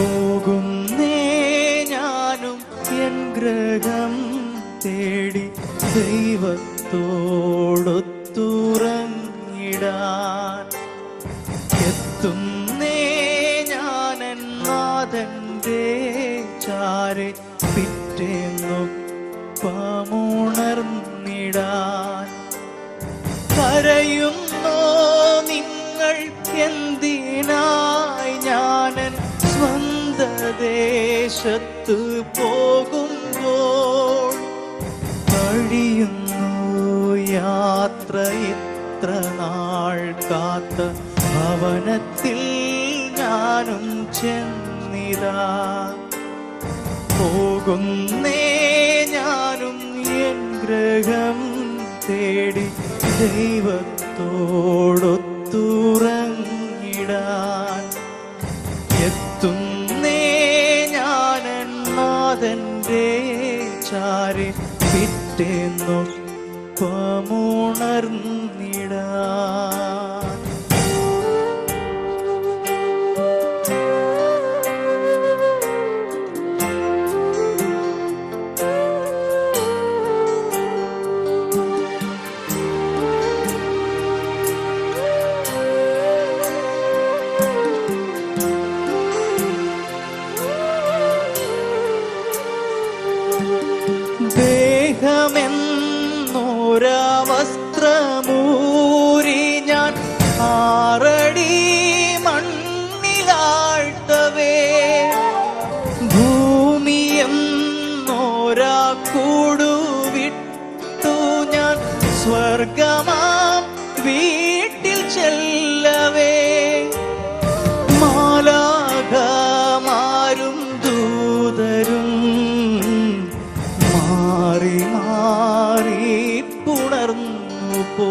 പോകുന്നേ ഞാനും എൻ ഗ്രഹം തേടി ദൈവത്തോടൊത്തുറങ്ങിടാൻ. എത്തുന്നേ ഞാൻ എന്നാഥന്റെ ചാരെ പിറ്റേന്നൊപ്പമുണർന്നിടാൻ കരയുന്നോ നിങ്ങൾ എന്തിനാ ദേശത്ത് പോകുമ്പോൾ കഴിയുന്നു യാത്ര ഇത്ര നാൾ കാത്ത ഭവനത്തിൽ ഞാനും ചെന്നിതാ. പോകുന്നേ ഞാനും എൻ ഗ്രഹം തേടി ദൈവത്തോടൊത്തുറങ്ങിടാൻ നാഥന്റെ ചാരി പിറ്റേന്നൊപ്പമുണർന്നിടാൻ ഭൂമിയെന്നോരാ കൂടുവിട്ടു ഞാൻ സ്വർഗമാം വീട്ടിൽ ചെല്ലവേ. മാലാകമാരും ദൂതരും മാറി മാറി പുണർന്നു പോ